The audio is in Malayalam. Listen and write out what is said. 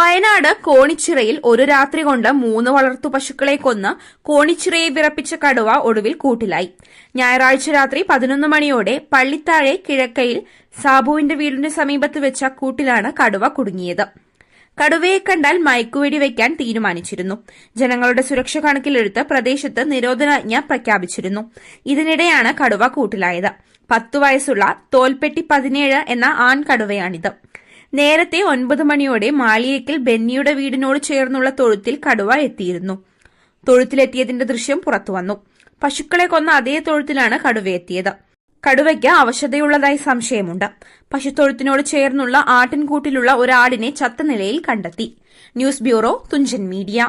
Wayanad കോണിച്ചിറയിൽ ഒരു രാത്രി കൊണ്ട് മൂന്ന് വളർത്തു പശുക്കളെ കൊന്ന് കോണിച്ചിറയെ വിറപ്പിച്ച കടുവ ഒടുവിൽ കൂട്ടിലായി. ഞായറാഴ്ച രാത്രി പതിനൊന്ന് മണിയോടെ പള്ളിത്താഴെ കിഴക്കയിൽ സാബുവിന്റെ വീടിന് സമീപത്ത് വെച്ച കൂട്ടിലാണ് കടുവ കുടുങ്ങിയത്. കടുവയെ കണ്ടാൽ മയക്കുവെടി വയ്ക്കാൻ തീരുമാനിച്ചിരുന്നു. ജനങ്ങളുടെ സുരക്ഷ കണക്കിലെടുത്ത് പ്രദേശത്ത് നിരോധനാജ്ഞ പ്രഖ്യാപിച്ചിരുന്നു. ഇതിനിടെയാണ് കടുവ കൂട്ടിലായത്. പത്തു വയസ്സുള്ള തോൽപ്പെട്ടി പതിനേഴ് എന്ന ആൺ കടുവയാണിത് നേരത്തെ ഒൻപത് മണിയോടെ മാളിയേക്കൽ ബെന്നിയുടെ വീടിനോട് ചേർന്നുള്ള തൊഴുത്തിൽ കടുവ എത്തിയിരുന്നു. തൊഴുത്തിലെത്തിയതിന്റെ ദൃശ്യം പുറത്തുവന്നു പശുക്കളെ കൊന്ന അതേ തൊഴുത്തിലാണ് കടുവ എത്തിയത്. കടുവയ്ക്ക് അവശതയുള്ളതായി സംശയമുണ്ട്. പശുത്തൊഴുത്തിനോട് ചേർന്നുള്ള ആട്ടിൻകൂട്ടിലുള്ള ഒരാടിനെ ചത്ത നിലയിൽ കണ്ടെത്തി. News bureau Thunchan media.